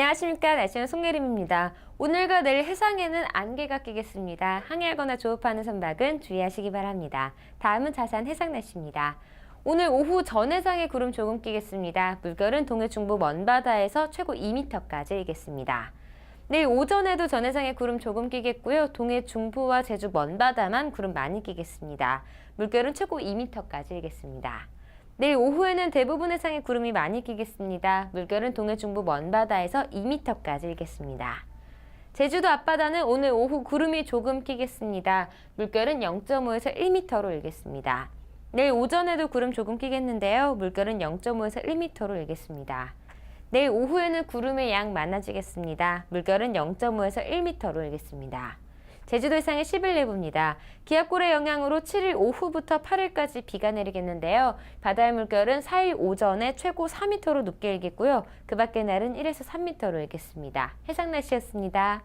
안녕하십니까. 날씨는 송예림입니다. 오늘과 내일 해상에는 안개가 끼겠습니다. 항해하거나 조업하는 선박은 주의하시기 바랍니다. 다음은 자세한 해상 날씨입니다. 오늘 오후 전해상에 구름 조금 끼겠습니다. 물결은 동해 중부 먼바다에서 최고 2m까지 일겠습니다. 내일 오전에도 전해상에 구름 조금 끼겠고요. 동해 중부와 제주 먼바다만 구름 많이 끼겠습니다. 물결은 최고 2m까지 일겠습니다. 내일 오후에는 대부분 해상에 구름이 많이 끼겠습니다. 물결은 동해 중부 먼바다에서 2m까지 일겠습니다. 제주도 앞바다는 오늘 오후 구름이 조금 끼겠습니다. 물결은 0.5에서 1m로 일겠습니다. 내일 오전에도 구름 조금 끼겠는데요. 물결은 0.5에서 1m로 일겠습니다. 내일 오후에는 구름의 양 많아지겠습니다. 물결은 0.5에서 1m로 일겠습니다. 제주도 해상의 10일 예보입니다. 기압골의 영향으로 7일 오후부터 8일까지 비가 내리겠는데요. 바다의 물결은 4일 오전에 최고 4m로 높게 일겠고요. 그 밖의 날은 1에서 3m로 일겠습니다. 해상 날씨였습니다.